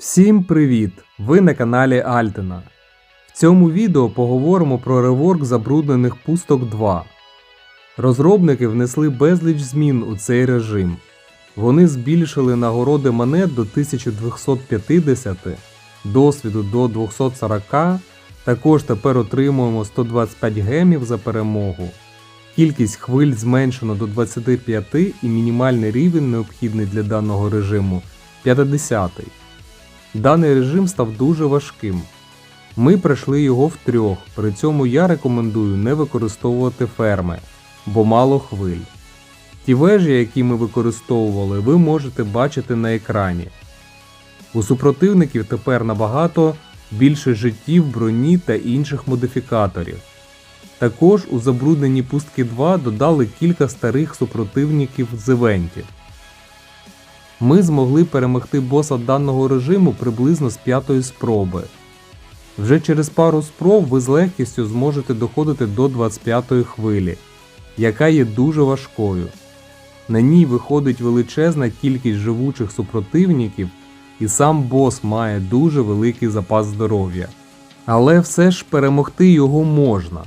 Всім привіт! Ви на каналі Альтена. В цьому відео поговоримо про реворк забруднених пусток 2. Розробники внесли безліч змін у цей режим. Вони збільшили нагороди монет до 1250, досвіду до 240, також тепер отримуємо 125 гемів за перемогу. Кількість хвиль зменшено до 25 і мінімальний рівень необхідний для даного режиму 50. Даний режим став дуже важким. Ми пройшли його втрьох, при цьому я рекомендую не використовувати ферми, бо мало хвиль. Ті вежі, які ми використовували, ви можете бачити на екрані. У супротивників тепер набагато більше життів, броні та інших модифікаторів. Також у забруднені пустки 2 додали кілька старих супротивників з івентів. Ми змогли перемогти боса даного режиму приблизно з п'ятої спроби. Вже через пару спроб ви з легкістю зможете доходити до 25-ї хвилі, яка є дуже важкою. На ній виходить величезна кількість живучих супротивників, і сам бос має дуже великий запас здоров'я. Але все ж перемогти його можна.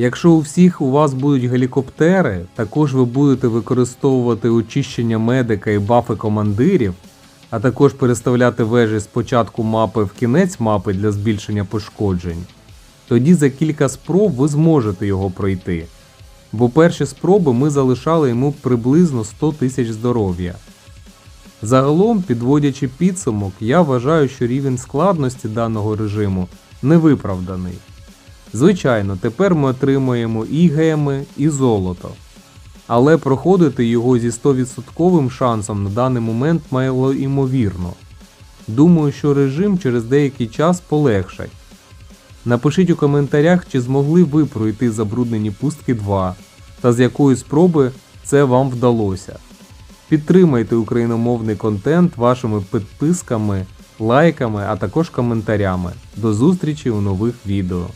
Якщо у всіх у вас будуть гелікоптери, також ви будете використовувати очищення медика і бафи командирів, а також переставляти вежі з початку мапи в кінець мапи для збільшення пошкоджень, тоді за кілька спроб ви зможете його пройти. Бо перші спроби ми залишали йому приблизно 100 тисяч здоров'я. Загалом, підводячи підсумок, я вважаю, що рівень складності даного режиму невиправданий. Звичайно, тепер ми отримуємо і геми, і золото. Але проходити його зі 100% шансом на даний момент мало ймовірно. Думаю, що режим через деякий час полегшать. Напишіть у коментарях, чи змогли ви пройти забруднені пустки 2 та з якої спроби це вам вдалося. Підтримайте україномовний контент вашими підписками, лайками, а також коментарями. До зустрічі у нових відео.